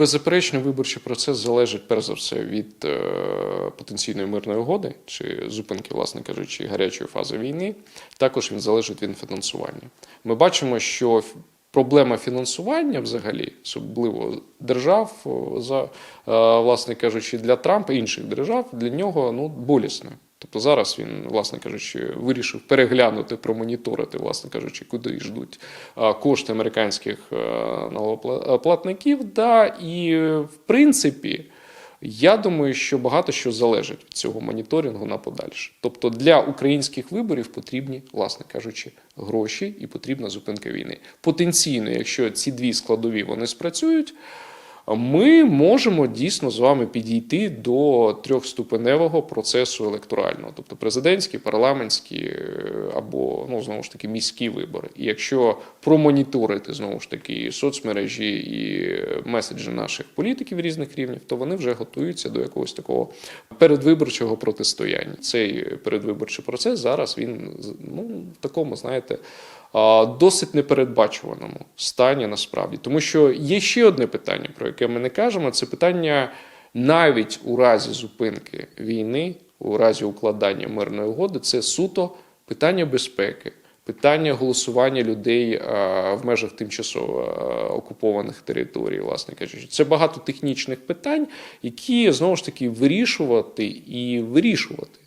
Беззаперечно, виборчий процес залежить перш за все від е, потенційної мирної угоди чи зупинки, власне кажучи, гарячої фази війни. Також він залежить від фінансування. Ми бачимо, що проблема фінансування, взагалі, особливо держав, за е, власне кажучи, для Трампа інших держав, для нього ну болісна. Тобто зараз він, власне кажучи, вирішив переглянути, промоніторити, власне кажучи, куди йдуть кошти американських е, налогоплатників. Да, і в принципі, я думаю, що багато що залежить від цього моніторингу на подальше. Тобто для українських виборів потрібні, власне кажучи, гроші і потрібна зупинка війни. Потенційно, якщо ці дві складові вони спрацюють. Ми можемо дійсно з вами підійти до трьохступеневого процесу електорального, тобто президентські, парламентські е, або ну знову ж таки міські вибори. І якщо промоніторити знову ж таки і соцмережі і меседжі наших політиків різних рівнів, то вони вже готуються до якогось такого передвиборчого протистояння. Цей передвиборчий процес зараз він ну в такому, знаєте. Досить непередбачуваному стані насправді, тому що є ще одне питання, про яке ми не кажемо. Це питання навіть у разі зупинки війни, у разі укладання мирної угоди, це суто питання безпеки, питання голосування людей в межах тимчасово окупованих територій, власне кажучи. Це багато технічних питань, які знову ж таки вирішувати і вирішувати.